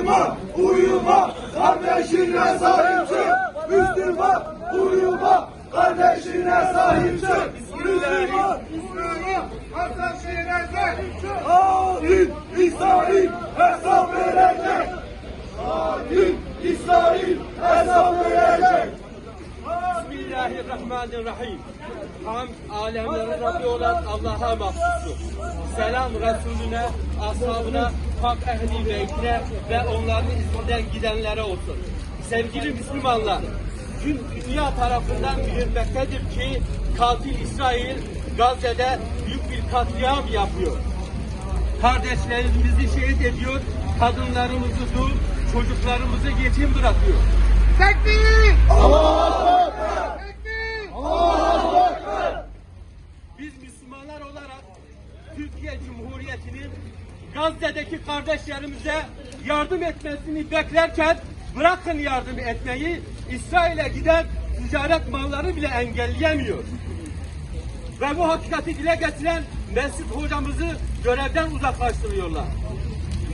Müslüman uyuma, kardeşine sahip çık. Müslüman uyuma, kardeşine sahip çık. Müslüman uyuma, kardeşine sahip çık. Hain İsrail hesap verecek. Hain İsrail hesap verecek. Bismillahirrahmanirrahim. Ham alemlerin Rabbi olan Allah'a mahsustur. Selam Resulüne, ashabına, hak ehli beytine ve onların izinden gidenlere olsun. Sevgili Müslümanlar, tüm dünya tarafından bilinmektedir ki katil İsrail Gazze'de büyük bir katliam yapıyor. Kardeşlerimizi şehit ediyor, kadınlarımızı dul, çocuklarımızı yetim bırakıyor. Tekbir! Biz Müslümanlar olarak Türkiye Cumhuriyeti'nin Gazze'deki kardeşlerimize yardım etmesini beklerken bırakın yardım etmeyi İsrail'e giden ticaret malları bile engelleyemiyor. Ve bu hakikati dile getiren Mesut hocamızı görevden uzaklaştırıyorlar.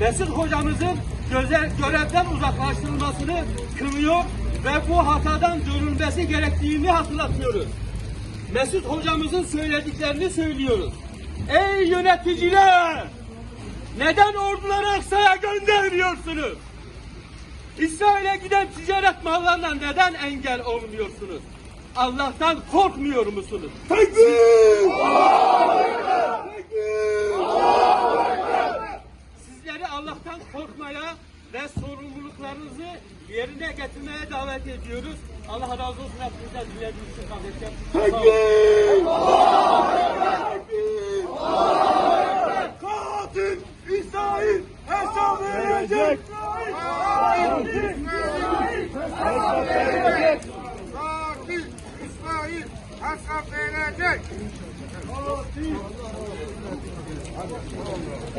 Mesut hocamızın göze- görevden uzaklaştırılmasını kınıyor ve bu hatadan dönülmesi gerektiğini hatırlatıyoruz. Mesut hocamızın söylediklerini söylüyoruz. Ey yöneticiler! Neden orduları Aksa'ya göndermiyorsunuz? İsrail'e giden ticaret mallarına neden engel olmuyorsunuz? Allah'tan korkmuyor musunuz? Sizleri Allah'tan korkmaya ve sorumluluklarınızı yerine getirmeye davet ediyoruz. Allah razı olsun hepinizden dilediğiniz için kardeşlerim. Katil İsrail hesap verecek. Katil İsrail hesap verecek. Katil İsrail hesap verecek.